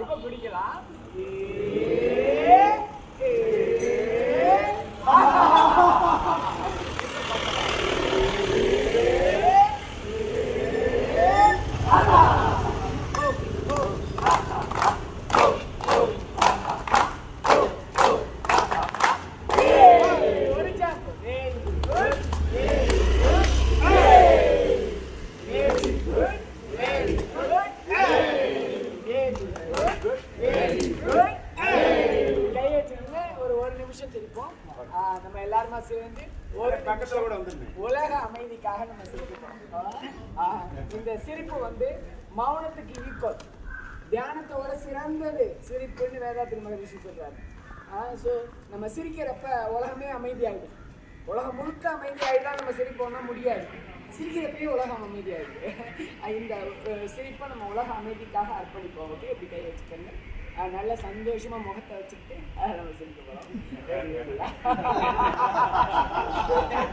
இப்ப பிடிக்கலாம் சேர்ந்து ஒரு பக்கத்துல கூட உலக அமைதிக்காக நம்ம சிரிக்கிறோம் இந்த சிரிப்பு வந்து மௌனத்துக்கு ஈக்குவல் தியானத்தோட சிறந்தது சிரிப்புன்னு வேதாத்திரி மகரிஷி சொல்றாரு. ஸோ நம்ம சிரிக்கிறப்ப உலகமே அமைதியாயிடும். உலகம் முழுக்க அமைதியாயிட்டா நம்ம சிரிப்போம்னா முடியாது. சிரிக்கிறப்பயே உலகம் அமைதியாயிடுது அஹ் இந்த சிரிப்பை நம்ம உலக அமைதிக்காக அர்ப்பணிப்போம். ஓகே இப்படி கை வச்சுக்கோங்க. நல்ல சந்தோஷமா முகத்தை வச்சுக்கிட்டு நம்ம சிரிக்க போகிறோம் เดี๋ยวเดี๋ยว